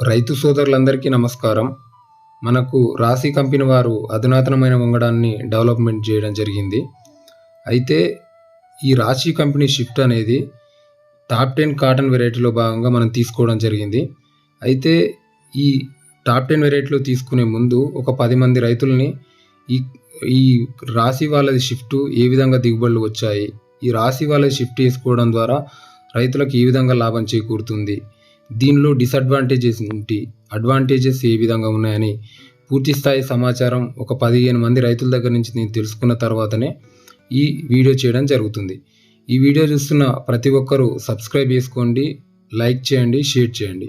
రైతు సోదరులందరికీ నమస్కారం. మనకు రాశి కంపెనీ వారు అధునాతనమైన వంగడాన్ని డెవలప్మెంట్ చేయడం జరిగింది. అయితే ఈ రాశి కంపెనీ షిఫ్ట్ అనేది టాప్ టెన్ కాటన్ వెరైటీలో భాగంగా మనం తీసుకోవడం జరిగింది. అయితే ఈ టాప్ టెన్ వెరైటీలో తీసుకునే ముందు ఒక పది మంది రైతుల్ని ఈ ఈ రాశి వాళ్ళది షిఫ్ట్ ఏ విధంగా దిగుబడులు వచ్చాయి ఈ రాశి వాళ్ళది షిఫ్ట్ చేసుకోవడం ద్వారా రైతులకు ఏ విధంగా లాభం చేకూరుతుంది దీనిలో డిసడ్వాంటేజెస్ ఏంటి? అడ్వాంటేజెస్ ఏ విధంగా ఉన్నాయని పూర్తి స్థాయి సమాచారం ఒక పదిహేను మంది రైతుల దగ్గర నుంచి నేను తెలుసుకున్న తర్వాతనే ఈ వీడియో చేయడం జరుగుతుంది. ఈ వీడియో చూస్తున్న ప్రతి ఒక్కరూ సబ్స్క్రైబ్ చేసుకోండి లైక్ చేయండి షేర్ చేయండి.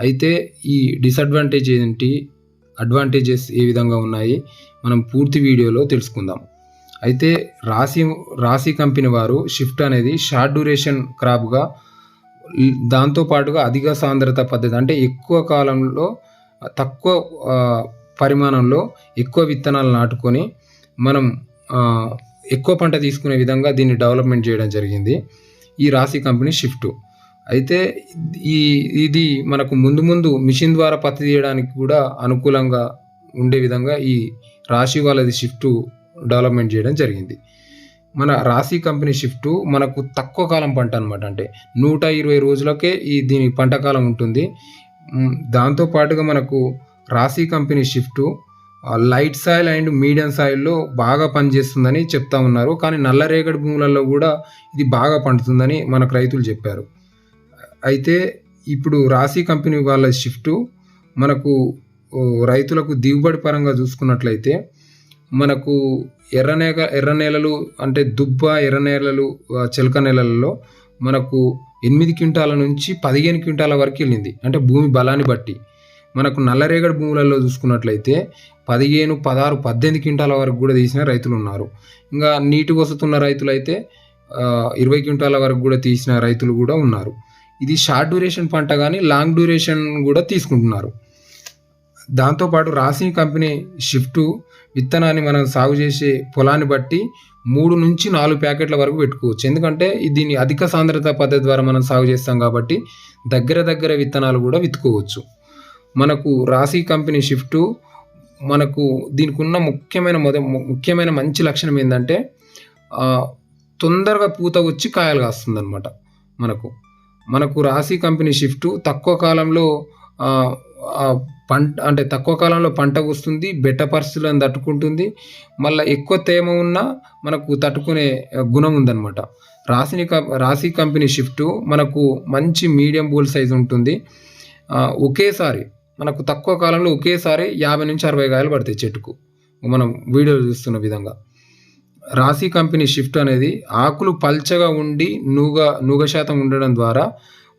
అయితే ఈ డిసడ్వాంటేజ్ ఏంటి? అడ్వాంటేజెస్ ఏ విధంగా ఉన్నాయి? మనం పూర్తి వీడియోలో తెలుసుకుందాం. అయితే రాశి రాశి కంపెనీ వారు షిఫ్ట్ అనేది షార్ట్ డ్యూరేషన్ క్రాప్గా దాంతో పాటుగా అధిక సాంద్రత పద్ధతి అంటే ఎక్కువ కాలంలో తక్కువ పరిమాణంలో ఎక్కువ విత్తనాలు నాటుకొని మనం ఎక్కువ పంట తీసుకునే విధంగా దీన్ని డెవలప్మెంట్ చేయడం జరిగింది ఈ రాశి కంపెనీ షిఫ్ట్. అయితే ఈ ఇది మనకు ముందు ముందు మిషన్ ద్వారా పత్తి తీయడానికి కూడా అనుకూలంగా ఉండే విధంగా ఈ రాశి వాళ్ళది షిఫ్ట్ డెవలప్మెంట్ చేయడం జరిగింది. మన రాశి కంపెనీ షిఫ్ట్ మనకు తక్కువ కాలం పంట అనమాట అంటే నూట ఇరవై రోజులకే ఈ దీని పంట కాలం ఉంటుంది. దాంతోపాటుగా దాంతో పాటుగా మనకు Rasi company shift light soil and medium సాయిల్లో బాగా పనిచేస్తుందని చెప్తా ఉన్నారు. కానీ నల్లరేగడి భూములలో కూడా ఇది బాగా పండుతుందని మనకు రైతులు చెప్పారు. అయితే ఇప్పుడు రాశి కంపెనీ వాళ్ళ షిఫ్ట్ మనకు రైతులకు దిగుబడి పరంగా చూసుకున్నట్లయితే మనకు ఎర్ర నేల ఎర్ర నేలలు అంటే దుబ్బ ఎర్ర నేలలు ఆ, చిలక నేలలలో మనకు ఎనిమిది క్వింటాల నుంచి పదిహేను క్వింటాల వరకు వెళ్ళింది. అంటే భూమి బలాన్ని బట్టి. మనకు నల్లరేగడి భూములలో చూసుకున్నట్లయితే పదిహేను పదహారు పద్దెనిమిది క్వింటాల వరకు కూడా తీసిన రైతులు ఉన్నారు. ఇంకా నీటి వసతున్న రైతులు అయితే ఇరవై క్వింటాల వరకు కూడా తీసిన రైతులు కూడా ఉన్నారు. ఇది షార్ట్ డ్యూరేషన్ పంట కానీ లాంగ్ డ్యూరేషన్ కూడా తీసుకుంటున్నారు. దాంతోపాటు రాసి కంపెనీ షిఫ్ట్ విత్తనాన్ని మనం సాగు చేసే పొలాన్ని బట్టి మూడు నుంచి నాలుగు ప్యాకెట్ల వరకు పెట్టుకోవచ్చు. ఎందుకంటే దీన్ని అధిక సాంద్రత పద్ధతి ద్వారా మనం సాగు చేస్తాం కాబట్టి దగ్గర దగ్గర విత్తనాలు కూడా విత్తుకోవచ్చు. మనకు రాశి కంపెనీ షిఫ్ట్ మనకు దీనికి ఉన్న ముఖ్యమైన మొద ముఖ్యమైన మంచి లక్షణం ఏంటంటే తొందరగా పూత వచ్చి కాయలు కాస్తుంది మనకు. మనకు రాశి కంపెనీ షిఫ్ట్ తక్కువ కాలంలో పంట అంటే తక్కువ కాలంలో పంట వస్తుంది బెట్ట పరిస్థితులను తట్టుకుంటుంది. మళ్ళీ ఎక్కువ తేమ ఉన్నా మనకు తట్టుకునే గుణం ఉందన్నమాట. రాశిని కం- రాశి కంపెనీ షిఫ్ట్ మనకు మంచి మీడియం బోల్ సైజ్ ఉంటుంది. ఒకేసారి మనకు తక్కువ కాలంలో ఒకేసారి యాభై నుంచి అరవై కాయలు పడతాయి చెట్టుకు. మనం వీడియో చూస్తున్న విధంగా. రాశి కంపెనీ షిఫ్ట్ అనేది ఆకులు పల్చగా ఉండి నూగ నూగ శాతం ఉండడం ద్వారా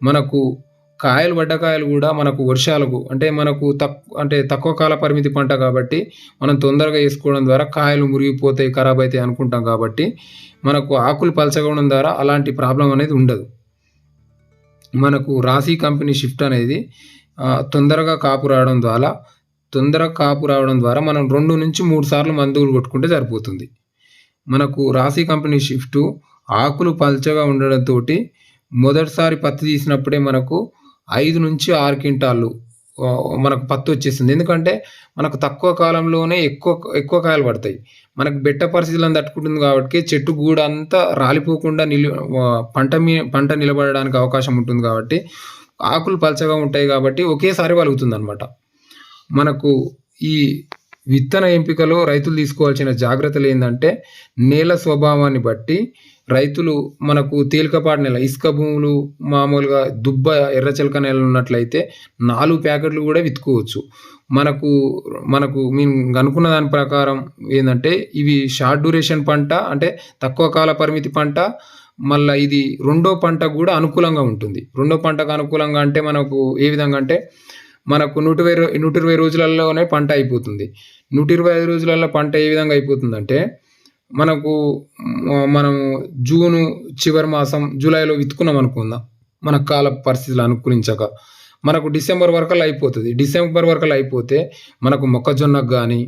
మనకు కాయలు పడ్డ కాయలు కూడా మనకు వర్షాలకు అంటే మనకు తక్కువ అంటే తక్కువ కాల పరిమితి పంట కాబట్టి మనం తొందరగా వేసుకోవడం ద్వారా కాయలు మురిగిపోతాయి ఖరాబ్ అవుతాయి అనుకుంటాం కాబట్టి మనకు ఆకులు పలచగా ఉండడం ద్వారా అలాంటి ప్రాబ్లం అనేది ఉండదు. మనకు రాశి కంపెనీ షిఫ్ట్ అనేది తొందరగా కాపు రావడం ద్వారా తొందరగా కాపు రావడం ద్వారా మనం రెండు నుంచి మూడు సార్లు మందులు కొట్టుకుంటే సరిపోతుంది. మనకు రాశి కంపెనీ షిఫ్ట్ ఆకులు పల్చగా ఉండడంతో మొదటిసారి పత్తి తీసినప్పుడే మనకు ఐదు నుంచి ఆరు క్వింటాళ్ళు మనకు పత్తి వచ్చేస్తుంది ఎందుకంటే మనకు తక్కువ కాలంలోనే ఎక్కువ ఎక్కువ కాయలు పడతాయి. మనకు బెట్ట పరిస్థితులను తట్టుకుంటుంది కాబట్టి చెట్టు గూడ అంతా రాలిపోకుండా నిలు పంట మీ పంట నిలబడడానికి అవకాశం ఉంటుంది కాబట్టి ఆకులు పలచగా ఉంటాయి కాబట్టి ఒకేసారి వలుగుతుంది అనమాట మనకు ఈ విత్తన ఎంపికలో రైతులు తీసుకోవాల్సిన జాగ్రత్తలు ఏంటంటే నేల స్వభావాన్ని బట్టి రైతులు మనకు తేలికపాటి నెల ఇసుక భూములు మామూలుగా దుబ్బ ఎర్రచిలక నేలలు ఉన్నట్లయితే నాలుగు ప్యాకెట్లు కూడా విత్తుకోవచ్చు. మనకు మనకు మేము అనుకున్న దాని ప్రకారం ఏంటంటే ఇవి షార్ట్ డ్యూరేషన్ పంట అంటే తక్కువ కాల పరిమితి పంట మళ్ళీ ఇది రెండో పంట కూడా అనుకూలంగా ఉంటుంది. రెండో పంటకు అనుకూలంగా అంటే మనకు ఏ విధంగా అంటే మనకు నూట ఇరవై నూట ఇరవై రోజులలోనే పంట అయిపోతుంది. నూట ఇరవై ఐదు రోజులలో పంట ఏ విధంగా అయిపోతుందంటే మనకు మనము మనం జూను చివరి మాసం జూలైలో విత్తుకున్నాం అనుకుందాం. మన కాల పరిస్థితులు అనుకూలించక. మనకు డిసెంబర్ వరకు అయిపోతుంది. డిసెంబర్ వరకల్లా అయిపోతే మనకు మొక్కజొన్నకు కానీ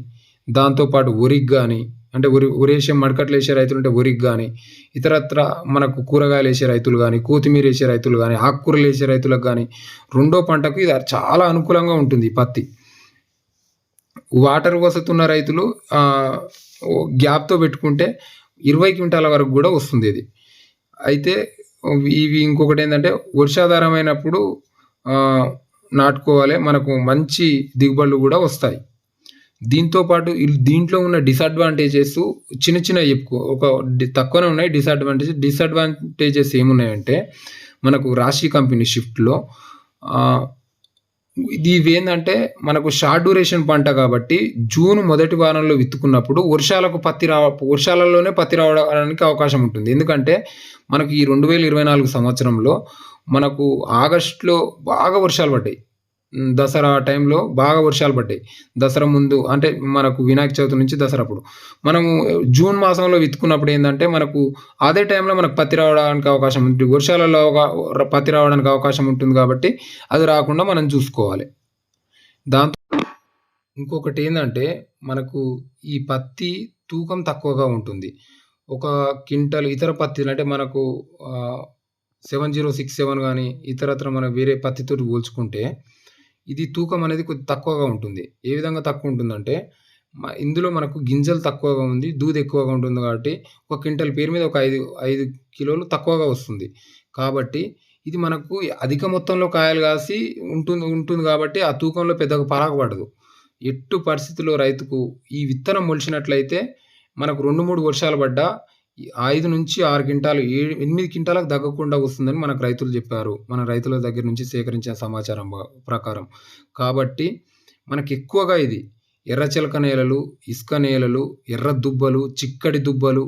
దాంతోపాటు వరికి కానీ అంటే వరి వరేసే మడకట్లు వేసే రైతులు ఉంటే వరికి కానీ ఇతరత్ర మనకు కూరగాయలు వేసే రైతులు కానీ కొత్తిమీర వేసే రైతులు కానీ ఆకుకూరలు వేసే రైతులకు కానీ రెండో పంటకు ఇది చాలా అనుకూలంగా ఉంటుంది ఈ పత్తి. వాటర్ వసతున్న రైతులు గ్యాప్తో పెట్టుకుంటే ఇరవై క్వింటాల వరకు కూడా వస్తుంది ఇది. అయితే ఇవి ఇంకొకటి ఏంటంటే వర్షాధారమైనప్పుడు నాటుకోవాలి మనకు మంచి దిగుబడులు కూడా వస్తాయి. దీంతో పాటు దీంట్లో ఉన్న డిసడ్వాంటేజెస్ చిన్న చిన్న చెప్పుకో ఒక తక్కువనే ఉన్నాయి డిసడ్వాంటేజ్ డిసడ్వాంటేజెస్ ఏమున్నాయంటే మనకు రాశి కంపెనీ షిఫ్ట్లో ఇది ఏంటంటే మనకు షార్ట్ డ్యూరేషన్ పంట కాబట్టి జూన్ మొదటి వారంలో విత్తుకున్నప్పుడు వర్షాలకు పత్తి రావ వర్షాలలోనే పత్తి రావడానికి అవకాశం ఉంటుంది. ఎందుకంటే మనకు ఈ రెండు వేల ఇరవై నాలుగు సంవత్సరంలో మనకు ఆగస్టులో బాగా వర్షాలు పడ్డాయి. దసరా టైంలో బాగా వర్షాలు పడ్డాయి. దసరా ముందు అంటే మనకు వినాయక చవితి నుంచి దసరా అప్పుడు. మనము జూన్ మాసంలో విత్తుకున్నప్పుడు ఏంటంటే మనకు అదే టైంలో మనకు పత్తి రావడానికి అవకాశం ఉంటుంది. వర్షాలలో ఒక- పత్తి రావడానికి అవకాశం ఉంటుంది కాబట్టి అది రాకుండా మనం చూసుకోవాలి. దాంతో ఇంకొకటి ఏంటంటే మనకు ఈ పత్తి తూకం తక్కువగా ఉంటుంది. ఒక క్వింటల్ ఇతర పత్తిలు అంటే మనకు సెవెన్ జీరో సిక్స్ సెవెన్ కానీ ఇతరత్ర మన వేరే పత్తితో పోల్చుకుంటే ఇది తూకం అనేది కొద్ది తక్కువగా ఉంటుంది. ఏ విధంగా తక్కువ ఉంటుందంటే ఇందులో మనకు గింజలు తక్కువగా ఉంది దూది ఎక్కువగా ఉంటుంది కాబట్టి ఒక క్వింటల్ పేరు మీద ఒక ఐదు ఐదు కిలోలు తక్కువగా వస్తుంది. కాబట్టి ఇది మనకు అధిక మొత్తంలో కాయలు కాసి ఉంటుంది ఉంటుంది కాబట్టి ఆ తూకంలో పెద్దగా పరాగపడదు ఎట్టు పరిస్థితుల్లో రైతుకు ఈ విత్తనం మొలిచినట్లయితే మనకు రెండు మూడు వర్షాలు పడ్డా ఐదు నుంచి ఆరు క్వింటాలు ఏడు ఎనిమిది క్వింటాలకు తగ్గకుండా వస్తుందని మనకు రైతులు చెప్పారు. మన రైతుల దగ్గర నుంచి సేకరించిన సమాచారం ప్రకారం. కాబట్టి మనకి ఎక్కువగా ఇది ఎర్రచిలక నేలలు ఇసుక నేలలు ఎర్ర దుబ్బలు చిక్కడి దుబ్బలు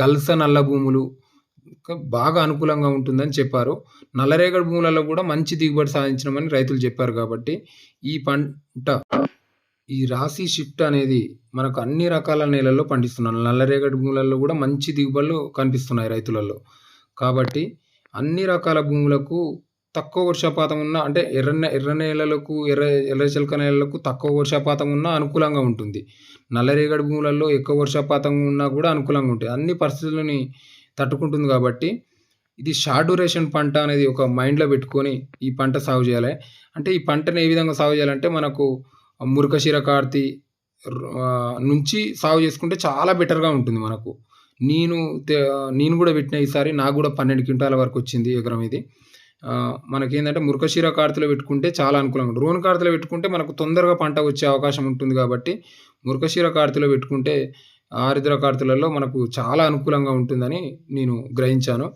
గల్స నల్ల భూములు ఇంకా బాగా అనుకూలంగా ఉంటుందని చెప్పారు. నల్లరేగడి భూములలో కూడా మంచి దిగుబడి సాధించడమని రైతులు చెప్పారు కాబట్టి ఈ పంట ఈ రాశి షిఫ్ట్ అనేది మనకు అన్ని రకాల నేలల్లో పండిస్తున్నారు నల్లరేగడి భూములలో కూడా మంచి దిగుబడులు కనిపిస్తున్నాయి రైతులలో. కాబట్టి అన్ని రకాల భూములకు తక్కువ వర్షపాతం ఉన్న అంటే ఎర్ర ఎర్ర నేలలకు ఎర్ర ఎర్ర చిలక నేలలకు తక్కువ వర్షపాతం ఉన్న అనుకూలంగా ఉంటుంది. నల్లరేగడి భూములలో ఎక్కువ వర్షపాతం ఉన్నా కూడా అనుకూలంగా ఉంటుంది. అన్ని పరిస్థితులని తట్టుకుంటుంది కాబట్టి ఇది షార్ట్ డ్యూరేషన్ పంట అనేది ఒక మైండ్లో పెట్టుకొని ఈ పంట సాగు చేయాలి. అంటే ఈ పంటను ఏ విధంగా సాగు చేయాలంటే మనకు మురకశిర కార్తి నుంచి సాగు చేసుకుంటే చాలా బెటర్గా ఉంటుంది మనకు. నేను నేను కూడా పెట్టిన ఈసారి నాకు కూడా పన్నెండు క్వింటాల వరకు వచ్చింది ఎకరం ఇది. ఆ, మనకేంటంటే మురకశిర కార్తలో పెట్టుకుంటే చాలా అనుకూలంగా ఉంటుంది. రోన్ కార్తలో పెట్టుకుంటే మనకు తొందరగా పంట వచ్చే అవకాశం ఉంటుంది కాబట్టి మురకశిర కార్తలో పెట్టుకుంటే ఆరిద్ర కార్తలలో మనకు చాలా అనుకూలంగా ఉంటుందని నేను గ్రహించాను.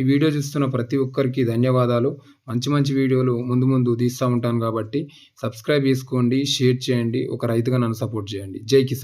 ఈ వీడియో చూస్తున్న ప్రతి ఒక్కరికి ధన్యవాదాలు. మంచి మంచి వీడియోలు ముందు ముందు తీస్తూ ఉంటాను కాబట్టి సబ్స్క్రైబ్ చేసుకోండి షేర్ చేయండి ఒక రైతుగా నన్ను సపోర్ట్ చేయండి. జై కిసాన్.